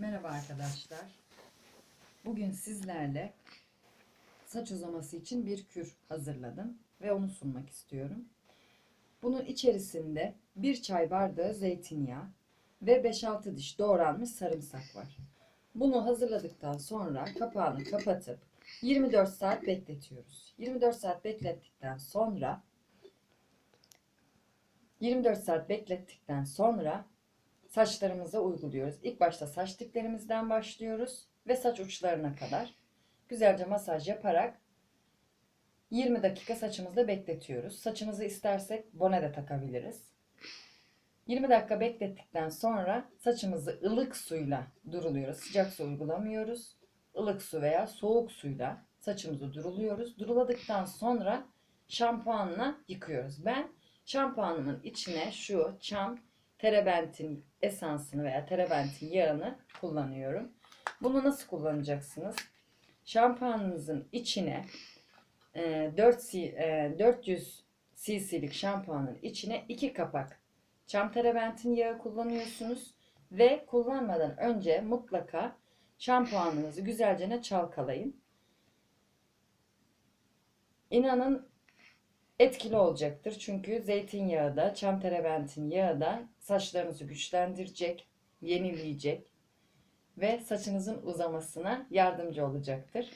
Merhaba arkadaşlar. Bugün sizlerle saç uzaması için bir kür hazırladım ve onu sunmak istiyorum. Bunun içerisinde bir çay bardağı zeytinyağı ve 5-6 diş doğranmış sarımsak var. Bunu hazırladıktan sonra kapağını kapatıp 24 saat bekletiyoruz. 24 saat beklettikten sonra 24 saat beklettikten sonra saçlarımıza uyguluyoruz. İlk başta saç diplerimizden başlıyoruz ve saç uçlarına kadar güzelce masaj yaparak 20 dakika saçımızda bekletiyoruz. Saçımızı istersek bone de takabiliriz. 20 dakika beklettikten sonra saçımızı ılık suyla duruluyoruz. Sıcak su uygulamıyoruz. Ilık su veya soğuk suyla saçımızı duruluyoruz. Duruladıktan sonra şampuanla yıkıyoruz. Ben şampuanımın içine şu çam terebentin esansını veya terebentin yağını kullanıyorum. Bunu nasıl kullanacaksınız? Şampuanınızın içine e, 4 c- e, 400 cc'lik şampuanın içine 2 kapak çam terebentin yağı kullanıyorsunuz ve kullanmadan önce mutlaka şampuanınızı güzelce çalkalayın. İnanın etkili olacaktır. Çünkü zeytinyağı da, çam terebentin yağı da saçlarınızı güçlendirecek, yenileyecek ve saçınızın uzamasına yardımcı olacaktır.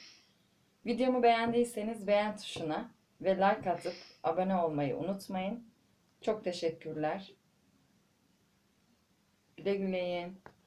Videomu beğendiyseniz beğen tuşuna ve like atıp abone olmayı unutmayın. Çok teşekkürler. Güle güle yiyin.